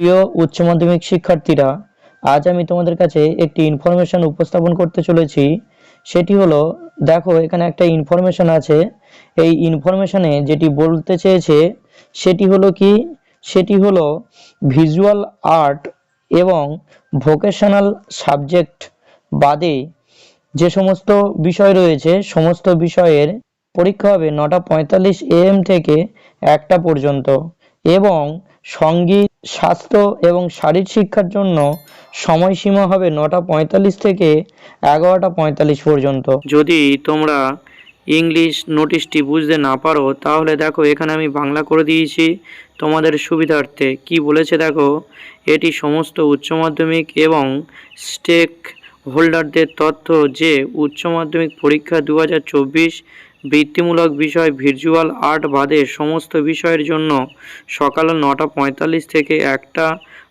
প্রিয় উচ্চ মাধ্যমিক শিক্ষার্থীরা, আজ আমি তোমাদের কাছে একটি ইনফরমেশন উপস্থাপন করতে চলেছি। সেটি হলো, দেখো এখানে একটা ইনফরমেশন আছে। এই ইনফরমেশনে যেটি বলতে চেয়েছে, সেটি হলো কি? সেটি হলো ভিজুয়াল আর্ট এবং ভোকেশনাল সাবজেক্ট বাদে যে সমস্ত বিষয় রয়েছে, সমস্ত বিষয়ের পরীক্ষা হবে নটা পঁয়তাল্লিশ এএম থেকে একটা পর্যন্ত এবং সংগীত, স্বাস্থ্য এবং শারীর শিক্ষার জন্য সময়সীমা হবে নটা পঁয়তাল্লিশ থেকে এগারোটা পঁয়তাল্লিশ পর্যন্ত। যদি তোমরা ইংলিশ নোটিশটি বুঝতে না পারো, তাহলে দেখো এখানে আমি বাংলা করে দিয়েছি তোমাদের সুবিধার্থে। কি বলেছে দেখো? এটি সমস্ত উচ্চ মাধ্যমিক এবং স্টেক হোল্ডারদের তথ্য যে উচ্চ মাধ্যমিক পরীক্ষা দু হাজার চব্বিশ বৃত্তিমূলক বিষয় ভির্চুয়াল আর্ট বাদে সমস্ত বিষয়ের জন্য সকাল নটা পঁয়তাল্লিশ থেকে একটা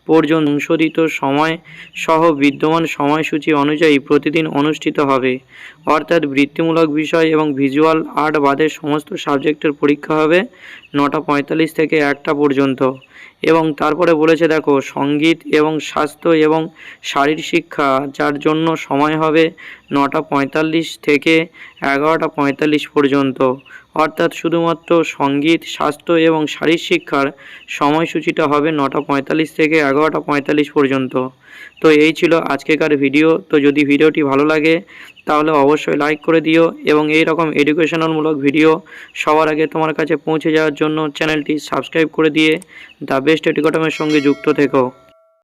পর্যন্ত সংশোধিত সময় সহ বিদ্যমান সময়সূচি অনুযায়ী প্রতিদিন অনুষ্ঠিত হবে। অর্থাৎ বৃত্তিমূলক বিষয় এবং ভিজুয়াল আর্ট বাদে সমস্ত সাবজেক্টের পরীক্ষা হবে নটা পঁয়তাল্লিশ থেকে একটা পর্যন্ত। এবং তারপরে বলেছে, দেখো, সংগীত এবং স্বাস্থ্য এবং শারীর শিক্ষা, যার জন্য সময় হবে নটা পঁয়তাল্লিশ থেকে এগারোটা পঁয়তাল্লিশ পর্যন্ত। অর্থাৎ শুধুমাত্র সংগীত, স্বাস্থ্য এবং শারীর শিক্ষার সময়সূচিটা হবে নটা পঁয়তাল্লিশ থেকে এগারোটা পঁয়তাল্লিশ পর্যন্ত। তো এই ছিল আজকেকার ভিডিও। তো যদি ভিডিওটি ভালো লাগে তাহলে অবশ্যই লাইক করে দিও এবং এই রকম এডুকেশনালমূলক ভিডিও সবার আগে তোমার কাছে পৌঁছে যাওয়ার জন্য চ্যানেলটি সাবস্ক্রাইব করে দিয়ে দ্য বেস্ট এডুকেটমের সঙ্গে যুক্ত থেকো।